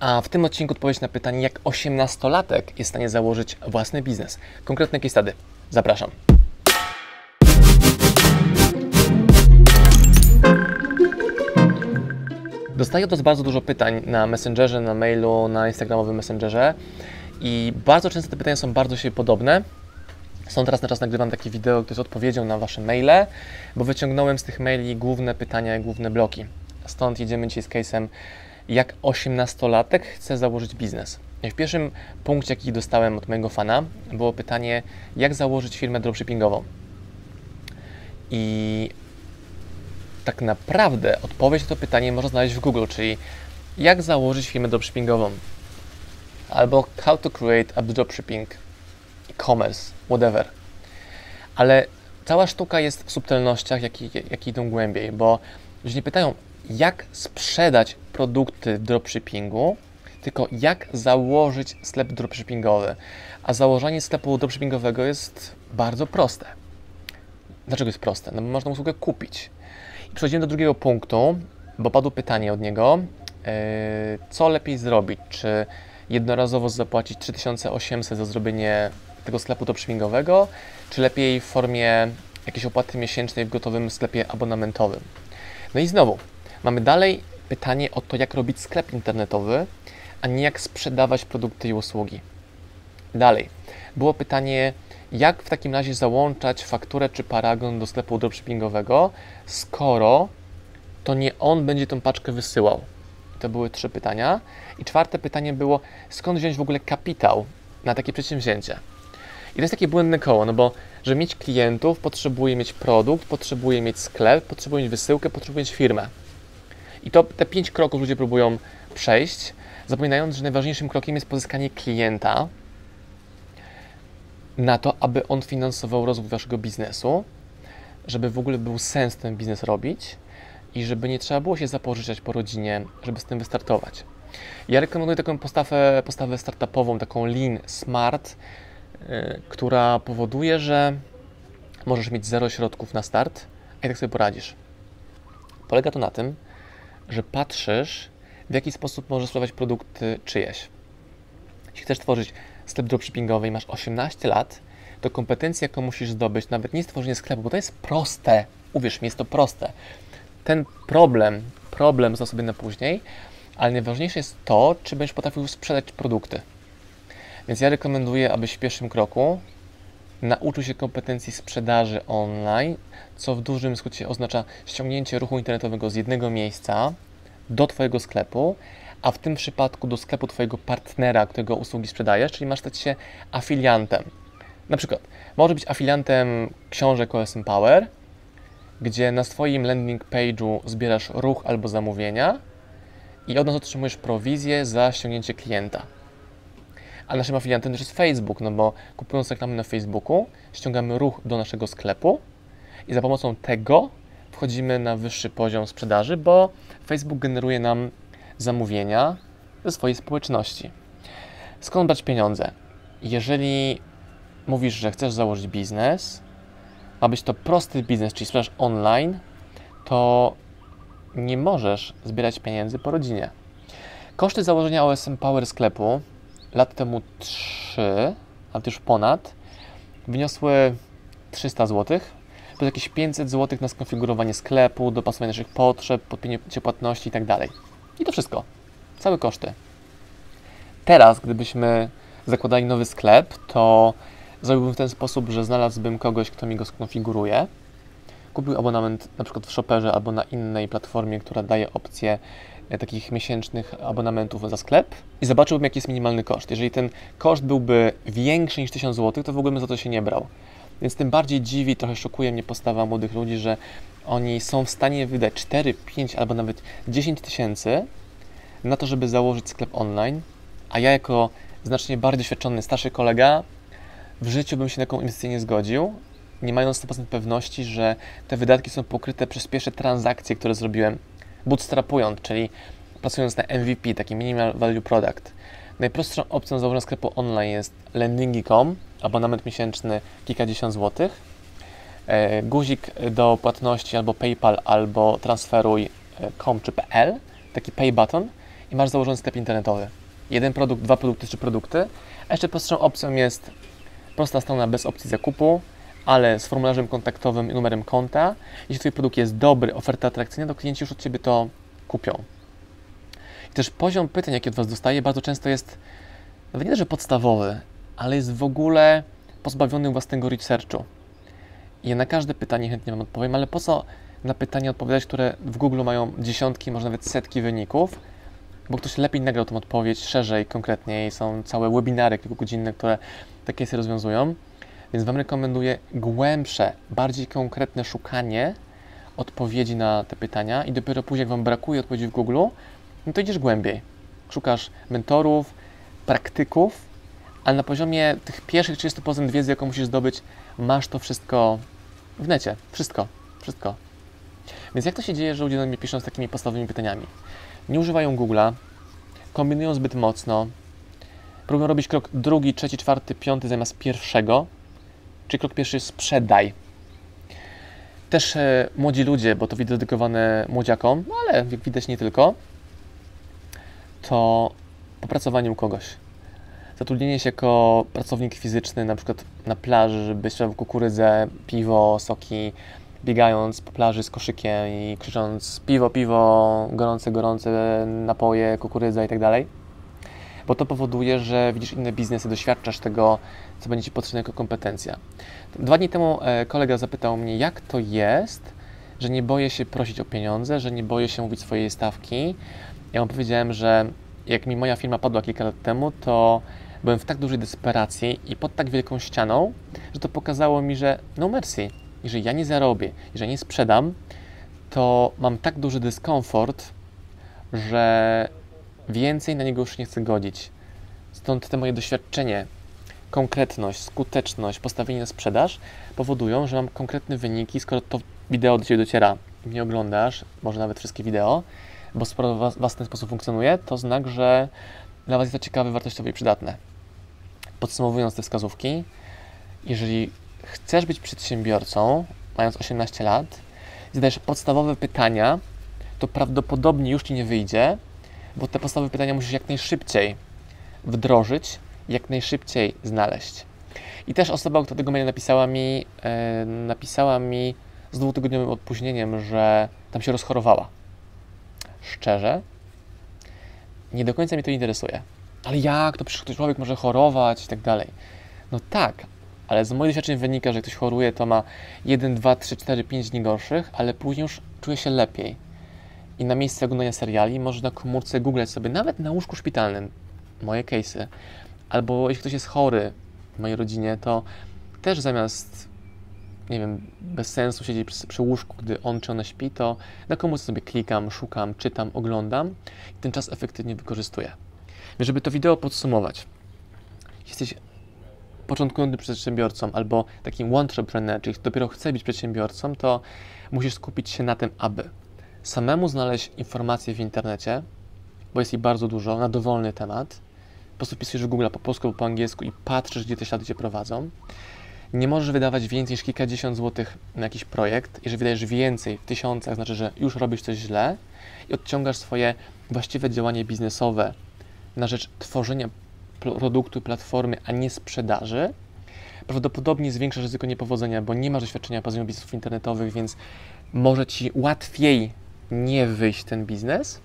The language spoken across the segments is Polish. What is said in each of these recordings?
A w tym odcinku odpowiedź na pytanie, jak 18-latek jest w stanie założyć własny biznes. Konkretne case. Zapraszam. Dostaję od Was bardzo dużo pytań na Messengerze, na mailu, na Instagramowym Messengerze i bardzo często te pytania są bardzo się podobne. Stąd teraz na czas nagrywam takie wideo, które jest odpowiedzią na Wasze maile, bo wyciągnąłem z tych maili główne pytania główne bloki. Stąd jedziemy dzisiaj z case'em, jak 18-latek chce założyć biznes. W pierwszym punkcie, jaki dostałem od mojego fana, było pytanie, jak założyć firmę dropshippingową. I tak naprawdę odpowiedź na to pytanie można znaleźć w Google, czyli jak założyć firmę dropshippingową, albo how to create a dropshipping e-commerce, whatever. Ale cała sztuka jest w subtelnościach, jakie jak idą głębiej, bo ludzie nie pytają, jak sprzedać produkty w dropshippingu, tylko jak założyć sklep dropshippingowy. A założenie sklepu dropshippingowego jest bardzo proste. Dlaczego jest proste? No bo można usługę kupić. I przechodzimy do drugiego punktu, bo padło pytanie od niego, yy, co lepiej zrobić? Czy jednorazowo zapłacić 3800 za zrobienie tego sklepu dropshippingowego, czy lepiej w formie jakiejś opłaty miesięcznej w gotowym sklepie abonamentowym? No i znowu, mamy dalej pytanie o to, jak robić sklep internetowy, a nie jak sprzedawać produkty i usługi. Dalej, było pytanie, jak w takim razie załączać fakturę czy paragon do sklepu dropshippingowego, skoro to nie on będzie tą paczkę wysyłał. To były trzy pytania. I czwarte pytanie było, skąd wziąć w ogóle kapitał na takie przedsięwzięcie? I to jest takie błędne koło, no bo żeby mieć klientów, potrzebuje mieć produkt, potrzebuje mieć sklep, potrzebuje mieć wysyłkę, potrzebuje mieć firmę. I to te pięć kroków ludzie próbują przejść, zapominając, że najważniejszym krokiem jest pozyskanie klienta na to, aby on finansował rozwój waszego biznesu, żeby w ogóle był sens ten biznes robić i żeby nie trzeba było się zapożyczać po rodzinie, żeby z tym wystartować. Ja rekomenduję taką postawę, postawę startupową, taką lean, smart, yy, która powoduje, że możesz mieć zero środków na start, a i tak sobie poradzisz. Polega to na tym, że patrzysz, w jaki sposób możesz sprzedawać produkty czyjeś. Jeśli chcesz tworzyć sklep dropshippingowy i masz 18 lat, to kompetencja, jaką musisz zdobyć, nawet nie stworzenie sklepu, bo to jest proste. Uwierz mi, jest to proste. Ten problem, problem za sobie na później, ale najważniejsze jest to, czy będziesz potrafił sprzedać produkty. Więc ja rekomenduję, abyś w pierwszym kroku nauczył się kompetencji sprzedaży online, co w dużym skrócie oznacza ściągnięcie ruchu internetowego z jednego miejsca do Twojego sklepu, a w tym przypadku do sklepu Twojego partnera, którego usługi sprzedajesz, czyli masz stać się afiliantem. Na przykład, może być afiliantem książek OSM Power, gdzie na swoim landing page'u zbierasz ruch albo zamówienia i od nas otrzymujesz prowizję za ściągnięcie klienta. A naszym afiliantem też jest Facebook, no bo kupując reklamy na Facebooku, ściągamy ruch do naszego sklepu i za pomocą tego wchodzimy na wyższy poziom sprzedaży, bo Facebook generuje nam zamówienia ze swojej społeczności. Skąd brać pieniądze? Jeżeli mówisz, że chcesz założyć biznes, ma być to prosty biznes, czyli sprzedaż online, to nie możesz zbierać pieniędzy po rodzinie. Koszty założenia OSM Power sklepu lat temu 3, a już ponad, wyniosły 300 zł, plus jakieś 500 zł na skonfigurowanie sklepu, dopasowanie naszych potrzeb, podpięcie płatności itd. Tak I to wszystko. Całe koszty. Teraz, gdybyśmy zakładali nowy sklep, to zrobiłbym w ten sposób, że znalazłbym kogoś, kto mi go skonfiguruje, kupił abonament na przykład w Shopperze albo na innej platformie, która daje opcję takich miesięcznych abonamentów za sklep i zobaczyłbym, jaki jest minimalny koszt. Jeżeli ten koszt byłby większy niż 1000 zł, to w ogóle bym za to się nie brał. Więc tym bardziej dziwi, trochę szokuje mnie postawa młodych ludzi, że oni są w stanie wydać 4, 5 albo nawet 10 tysięcy na to, żeby założyć sklep online, a ja jako znacznie bardziej doświadczony starszy kolega w życiu bym się na taką inwestycję nie zgodził, nie mając 100% pewności, że te wydatki są pokryte przez pierwsze transakcje, które zrobiłem bootstrapując, czyli pracując na MVP, taki Minimal Value Product. Najprostszą opcją założenia sklepu online jest landingi.com, abonament miesięczny kilkadziesiąt złotych, e, guzik do płatności albo PayPal, albo transferuj.com czy PL, taki pay button i masz założony sklep internetowy. Jeden produkt, dwa produkty, trzy produkty. A jeszcze prostszą opcją jest prosta strona bez opcji zakupu, ale z formularzem kontaktowym i numerem konta. Jeśli Twój produkt jest dobry, oferta atrakcyjna, to klienci już od Ciebie to kupią. I też poziom pytań, jakie od Was dostaję, bardzo często jest nawet nie, że podstawowy, ale jest w ogóle pozbawiony własnego researchu. I ja na każde pytanie chętnie Wam odpowiem, ale po co na pytania odpowiadać, które w Google mają dziesiątki, może nawet setki wyników, bo ktoś lepiej nagrał tą odpowiedź szerzej, konkretniej. Są całe webinary kilkugodzinne, które takie sobie rozwiązują. Więc Wam rekomenduję głębsze, bardziej konkretne szukanie odpowiedzi na te pytania i dopiero później, jak Wam brakuje odpowiedzi w Google, no to idziesz głębiej. Szukasz mentorów, praktyków, ale na poziomie tych pierwszych 30% wiedzy, jaką musisz zdobyć, masz to wszystko w necie. Wszystko. Wszystko. Więc jak to się dzieje, że ludzie do mnie piszą z takimi podstawowymi pytaniami? Nie używają Google'a, kombinują zbyt mocno, próbują robić krok drugi, trzeci, czwarty, piąty zamiast pierwszego, czyli krok pierwszy sprzedaj. Też e, młodzi ludzie, bo to wideo dedykowane młodziakom, no ale jak widać nie tylko, to popracowanie u kogoś. Zatrudnienie się jako pracownik fizyczny, na przykład na plaży, żeby sprzedał kukurydzę, piwo, soki, biegając po plaży z koszykiem i krzycząc piwo, piwo, gorące, gorące napoje, kukurydza i tak dalej. Bo to powoduje, że widzisz inne biznesy, doświadczasz tego, co będzie Ci potrzebne jako kompetencja. Dwa dni temu e, kolega zapytał mnie, jak to jest, że nie boję się prosić o pieniądze, że nie boję się mówić swojej stawki. Ja mu powiedziałem, że jak mi moja firma padła kilka lat temu, to byłem w tak dużej desperacji i pod tak wielką ścianą, że to pokazało mi, że no mercy, jeżeli ja nie zarobię, jeżeli nie sprzedam, to mam tak duży dyskomfort, że więcej na niego już nie chcę godzić. Stąd te moje doświadczenie, konkretność, skuteczność, postawienie na sprzedaż powodują, że mam konkretne wyniki, skoro to wideo do Ciebie dociera i mnie oglądasz, może nawet wszystkie wideo, bo sporo was, was w ten sposób funkcjonuje, to znak, że dla Was jest to ciekawe, wartościowe i przydatne. Podsumowując te wskazówki, jeżeli chcesz być przedsiębiorcą, mając 18 lat, zadajesz podstawowe pytania, to prawdopodobnie już Ci nie wyjdzie, bo te podstawowe pytania musisz jak najszybciej wdrożyć, jak najszybciej znaleźć. I też osoba, która tego maila napisała mi, e, napisała mi z dwutygodniowym opóźnieniem, że tam się rozchorowała. Szczerze, nie do końca mnie to interesuje. Ale jak to przecież człowiek może chorować i tak dalej. No tak, ale z moich doświadczeń wynika, że ktoś choruje, to ma 1, 2, 3, 4, 5 dni gorszych, ale później już czuje się lepiej. I na miejsce oglądania seriali może na komórce googlać sobie, nawet na łóżku szpitalnym, moje case'y. Albo jeśli ktoś jest chory w mojej rodzinie, to też zamiast, nie wiem, bez sensu siedzieć przy, przy łóżku, gdy on czy ona śpi, to na komórce sobie klikam, szukam, czytam, oglądam i ten czas efektywnie wykorzystuję. Więc żeby to wideo podsumować, jesteś początkującym przedsiębiorcą albo takim entrepreneur, czyli dopiero chce być przedsiębiorcą, to musisz skupić się na tym, aby samemu znaleźć informacje w internecie, bo jest ich bardzo dużo, na dowolny temat. Po prostu wpisujesz w Google po polsku lub po angielsku i patrzysz, gdzie te ślady Cię prowadzą. Nie możesz wydawać więcej niż kilkadziesiąt złotych na jakiś projekt. Jeżeli wydajesz więcej w tysiącach, znaczy, że już robisz coś źle i odciągasz swoje właściwe działanie biznesowe na rzecz tworzenia produktu, platformy, a nie sprzedaży, prawdopodobnie zwiększa ryzyko niepowodzenia, bo nie masz doświadczenia poziomu biznesów internetowych, więc może Ci łatwiej nie wyjść ten biznes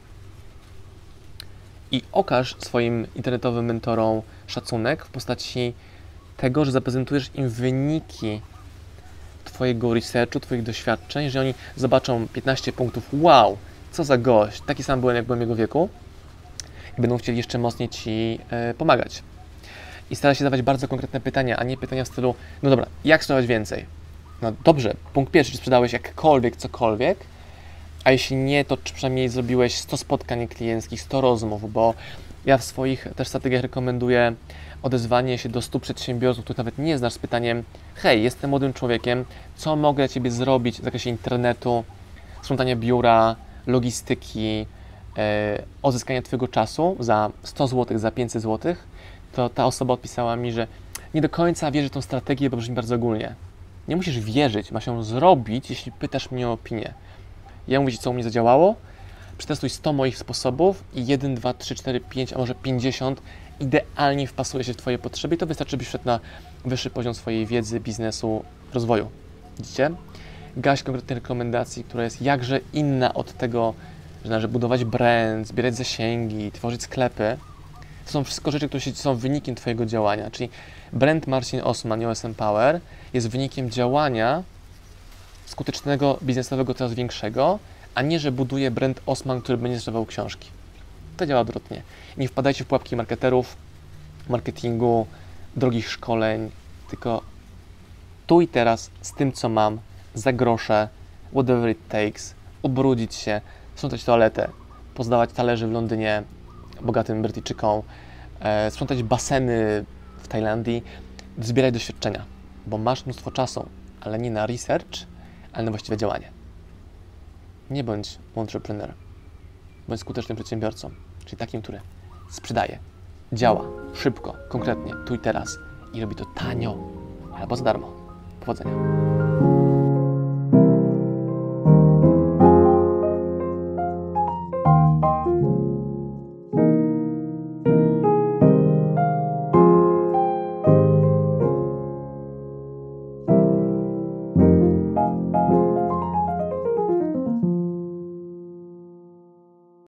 i okaż swoim internetowym mentorom szacunek w postaci tego, że zaprezentujesz im wyniki Twojego researchu, Twoich doświadczeń, jeżeli oni zobaczą 15 punktów, wow, co za gość, taki sam byłem, jak byłem jego wieku, i będą chcieli jeszcze mocniej Ci e, pomagać. I staraj się zadawać bardzo konkretne pytania, a nie pytania w stylu, no dobra, jak sprzedawać więcej? No dobrze, punkt pierwszy, czy sprzedałeś jakkolwiek, cokolwiek, a jeśli nie, to czy przynajmniej zrobiłeś 100 spotkań klienckich, 100 rozmów, bo ja w swoich też strategiach rekomenduję odezwanie się do 100 przedsiębiorców, których nawet nie znasz z pytaniem hej, jestem młodym człowiekiem, co mogę dla Ciebie zrobić w zakresie internetu, sprzątania biura, logistyki, e, odzyskania Twojego czasu za 100 zł, za 500 zł, to ta osoba odpisała mi, że nie do końca wierzy w tą strategię, bo brzmi bardzo ogólnie. Nie musisz wierzyć, masz ją zrobić, jeśli pytasz mnie o opinię. Ja mówię Ci, co u mnie zadziałało, Przetestuj 100 moich sposobów i 1, 2, 3, 4, 5, a może 50 idealnie wpasuje się w Twoje potrzeby i to wystarczy, byś wszedł na wyższy poziom swojej wiedzy, biznesu, rozwoju. Widzicie? Gaś konkretnej rekomendacji, która jest jakże inna od tego, że należy budować brand, zbierać zasięgi, tworzyć sklepy. To są wszystko rzeczy, które są wynikiem Twojego działania. Czyli brand Marcin Osman i OSM Power jest wynikiem działania skutecznego biznesowego coraz większego, a nie, że buduje brand Osman, który będzie sprzedawał książki. To działa odwrotnie. Nie wpadajcie w pułapki marketerów, marketingu, drogich szkoleń, tylko tu i teraz z tym, co mam, za grosze, whatever it takes, ubrudzić się, sprzątać toaletę, pozdawać talerzy w Londynie bogatym Brytyjczykom, e, sprzątać baseny w Tajlandii, zbierać doświadczenia, bo masz mnóstwo czasu, ale nie na research, ale na właściwe działanie. Nie bądź entrepreneur, bądź skutecznym przedsiębiorcą, czyli takim, który sprzedaje, działa szybko, konkretnie, tu i teraz i robi to tanio albo za darmo. Powodzenia.